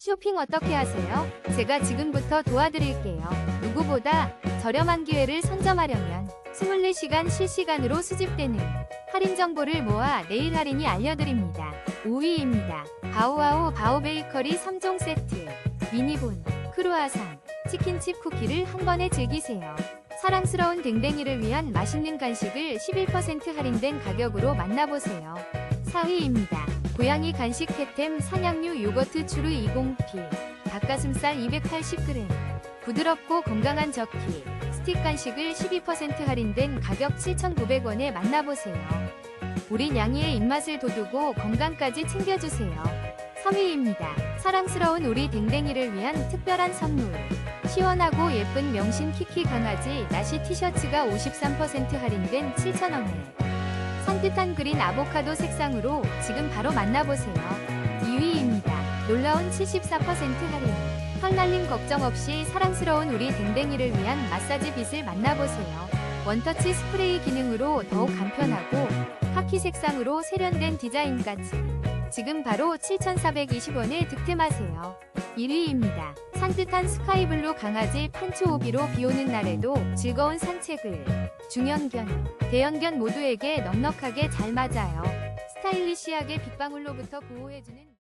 쇼핑 어떻게 하세요? 제가 지금부터 도와드릴게요. 누구보다 저렴한 기회를 선점하려면 24시간 실시간으로 수집되는 할인 정보를 모아 내일 할인이 알려드립니다. 5위입니다. 바오아오 바오베이커리 3종 세트, 미니본, 크루아상, 치킨칩 쿠키를 한 번에 즐기세요. 사랑스러운 댕댕이를 위한 맛있는 간식을 11% 할인된 가격으로 만나보세요. 4위입니다. 고양이 간식 캣템 사냥류 요거트 추루 20P 닭가슴살 280g 부드럽고 건강한 저키 스틱 간식을 12% 할인된 가격 7,900원에 만나보세요. 우리 냥이의 입맛을 돋우고 건강까지 챙겨주세요. 3위입니다. 사랑스러운 우리 댕댕이를 위한 특별한 선물 시원하고 예쁜 명신 키키 강아지 나시 티셔츠가 53% 할인된 7,000원에 산뜻한 그린 아보카도 색상으로 지금 바로 만나보세요. 2위입니다. 놀라운 74% 할인. 털날림 걱정 없이 사랑스러운 우리 댕댕이를 위한 마사지 빗을 만나보세요. 원터치 스프레이 기능으로 더욱 간편하고 카키 색상으로 세련된 디자인까지. 지금 바로 7,420원에 득템하세요. 1위입니다. 산뜻한 스카이블루 강아지 팬츠오비로 비오는 날에도 즐거운 산책을. 중형견, 대형견 모두에게 넉넉하게 잘 맞아요. 스타일리시하게 빗방울로부터 보호해주는